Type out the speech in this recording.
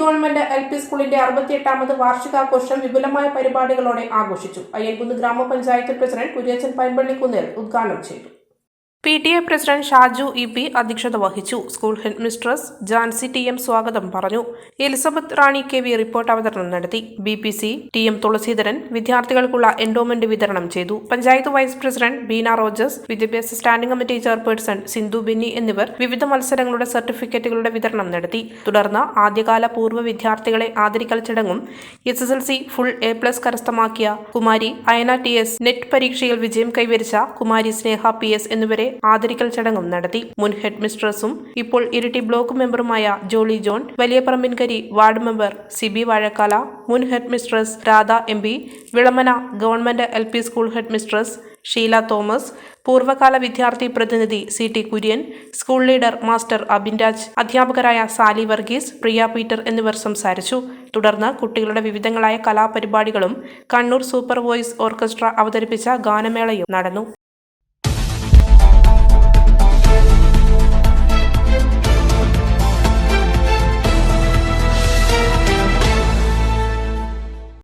Government L P സ്കൂളിന്റെ അറുപത്തിയെട്ടാമത് വാർഷികാഘോഷം വിപുലമായ പരിപാടികളോടെ ആഘോഷിച്ചു. അയ്യൻകുന്ന് ഗ്രാമപഞ്ചായത്ത് പ്രസിഡന്റ് കുര്യച്ചൻ പൈമ്പള്ളിക്കുന്നിൽ ഉദ്ഘാടനം ചെയ്തു. P T A president Shaju E P അധ്യക്ഷത വഹിച്ചു. School headmistress Jancy T M സ്വാഗതം പറഞ്ഞു. Elizabeth Rani K V report അവതരണം നടത്തി. B P C T M Thulaseedharan വിദ്യാർത്ഥികൾക്കുള്ള എൻഡോമെന്റ് വിതരണം ചെയ്തു. പഞ്ചായത്ത് വൈസ് പ്രസിഡന്റ് ബീന റോജസ് വിദ്യാഭ്യാസ standing committee chairperson Sindhu Binny എന്നിവർ വിവിധ മത്സരങ്ങളുടെ സർട്ടിഫിക്കറ്റുകളുടെ വിതരണം നടത്തി. തുടർന്ന് ആദ്യകാല പൂർവ വിദ്യാർത്ഥികളെ ആദരിക്കൽ ചടങ്ങും S S L C full A plus കരസ്ഥമാക്കിയ Kumari Ayana T S NET പരീക്ഷയിൽ വിജയം കൈവരിച്ച കുമാരി സ്നേഹ പി എസ് എന്നിവരെ ആദരിക്കൽ ചടങ്ങും നടത്തി. മുൻ ഹെഡ് മിസ്ട്രസും ഇപ്പോൾ ഇരിട്ടി ബ്ലോക്ക് മെമ്പറുമായ ജോളി ജോൺ വലിയ പറമ്പിൻകരി വാർഡ് മെമ്പർ സിബി വാഴക്കാല മുൻ headmistress Radha M P Vilamana government L P school headmistress Sheela Thomas പൂർവകാല വിദ്യാർത്ഥി പ്രതിനിധി C T Kurian school leader master Abinraj അധ്യാപകരായ സാലി വർഗീസ് പ്രിയ പീറ്റർ എന്നിവർ സംസാരിച്ചു. തുടർന്ന് കുട്ടികളുടെ വിവിധങ്ങളായ കലാപരിപാടികളും കണ്ണൂർ സൂപ്പർ വോയിസ് ഓർക്കസ്ട്ര അവതരിപ്പിച്ച ഗാനമേളയും നടന്നു.